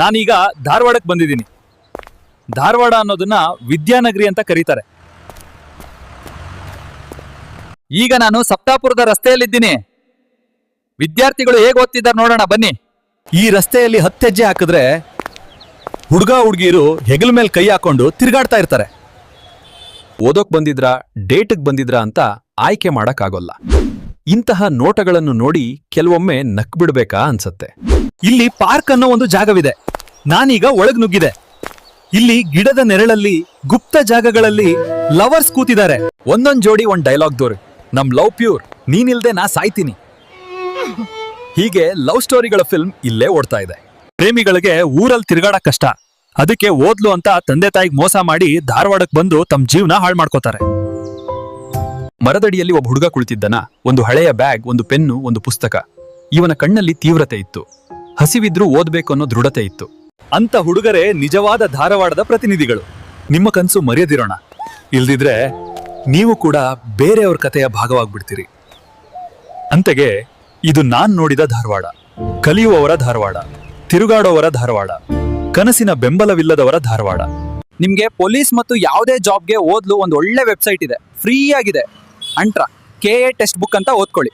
ನಾನೀಗ ಧಾರವಾಡಕ್ಕೆ ಬಂದಿದ್ದೀನಿ. ಧಾರವಾಡ ಅನ್ನೋದನ್ನ ವಿದ್ಯಾನಗರಿ ಅಂತ ಕರೀತಾರೆ. ಈಗ ನಾನು ಸಪ್ತಾಪುರದ ರಸ್ತೆಯಲ್ಲಿದ್ದೀನಿ. ವಿದ್ಯಾರ್ಥಿಗಳು ಹೇಗೆ ಓದ್ತಿದ್ದಾರೆ ನೋಡೋಣ ಬನ್ನಿ. ಈ ರಸ್ತೆಯಲ್ಲಿ ಹತ್ತೆಜ್ಜೆ ಹಾಕಿದ್ರೆ ಹುಡುಗ ಹುಡುಗಿಯರು ಹೆಗಲ ಮೇಲೆ ಕೈ ಹಾಕೊಂಡು ತಿರುಗಾಡ್ತಾ ಇರ್ತಾರೆ. ಓದೋಕ್ ಬಂದಿದ್ರಾ ಡೇಟ್ಗೆ ಬಂದಿದ್ರಾ ಅಂತ ಆಯ್ಕೆ ಮಾಡಕ್ಕಾಗೋಲ್ಲ. ಇಂತಹ ನೋಟಗಳನ್ನು ನೋಡಿ ಕೆಲವೊಮ್ಮೆ ನಕ್ಬಿಡ್ಬೇಕಾ ಅನ್ಸತ್ತೆ. ಇಲ್ಲಿ ಪಾರ್ಕ್ ಅನ್ನೋ ಒಂದು ಜಾಗವಿದೆ. ನಾನೀಗ ಒಳಗ್ ನುಗ್ಗಿದೆ. ಇಲ್ಲಿ ಗಿಡದ ನೆರಳಲ್ಲಿ, ಗುಪ್ತ ಜಾಗಗಳಲ್ಲಿ ಲವರ್ಸ್ ಕೂತಿದ್ದಾರೆ. ಒಂದೊಂದ್ ಜೋಡಿ ಒಂದ್ ಡೈಲಾಗ್ ದೋರ್. ನಮ್ ಲವ್ ಪ್ಯೂರ್, ನೀನಿಲ್ದೆ ನಾ ಸಾಯ್ತೀನಿ. ಹೀಗೆ ಲವ್ ಸ್ಟೋರಿಗಳ ಫಿಲ್ಮ್ ಇಲ್ಲೇ ಓಡ್ತಾ ಇದೆ. ಪ್ರೇಮಿಗಳಿಗೆ ಊರಲ್ಲಿ ತಿರುಗಾಡ ಕಷ್ಟ. ಅದಕ್ಕೆ ಓದ್ಲು ಅಂತ ತಂದೆ ತಾಯಿಗೆ ಮೋಸ ಮಾಡಿ ಧಾರವಾಡಕ್ಕೆ ಬಂದು ತಮ್ಮ ಜೀವನ ಹಾಳು ಮಾಡ್ಕೋತಾರೆ. ಮರದಡಿಯಲ್ಲಿ ಒಬ್ಬ ಹುಡುಗ ಕುಳಿತಿದ್ದನ. ಒಂದು ಹಳೆಯ ಬ್ಯಾಗ್, ಒಂದು ಪೆನ್ನು, ಒಂದು ಪುಸ್ತಕ. ಇವನ ಕಣ್ಣಲ್ಲಿ ತೀವ್ರತೆ ಇತ್ತು. ಹಸಿವಿದ್ರೂ ಓದ್ಬೇಕು ಅನ್ನೋ ದೃಢತೆ ಇತ್ತು. ಅಂತ ಹುಡುಗರೇ ನಿಜವಾದ ಧಾರವಾಡದ ಪ್ರತಿನಿಧಿಗಳು. ನಿಮ್ಮ ಕನಸು ಮರೆಯದಿರೋಣ. ಇಲ್ದಿದ್ರೆ ನೀವು ಕೂಡ ಬೇರೆಯವ್ರ ಕಥೆಯ ಭಾಗವಾಗ್ಬಿಡ್ತೀರಿ. ಅಂತೆಗೆ, ಇದು ನಾನ್ ನೋಡಿದ ಧಾರವಾಡ. ಕಲಿಯುವವರ ಧಾರವಾಡ. ತಿರುಗಾಡೋವರ ಧಾರವಾಡ. ಕನಸಿನ ಬೆಂಬಲವಿಲ್ಲದವರ ಧಾರವಾಡ. ನಿಮ್ಗೆ ಪೊಲೀಸ್ ಮತ್ತು ಯಾವುದೇ ಜಾಬ್ಗೆ ಓದ್ಲು ಒಂದು ಒಳ್ಳೆ ವೆಬ್ಸೈಟ್ ಇದೆ. ಫ್ರೀ ಆಗಿದೆ ಅಂಟ್ರ ಕೆ ಎ ಟೆಕ್ಸ್ಟ್ ಬುಕ್ ಅಂತ ಓದ್ಕೊಳ್ಳಿ.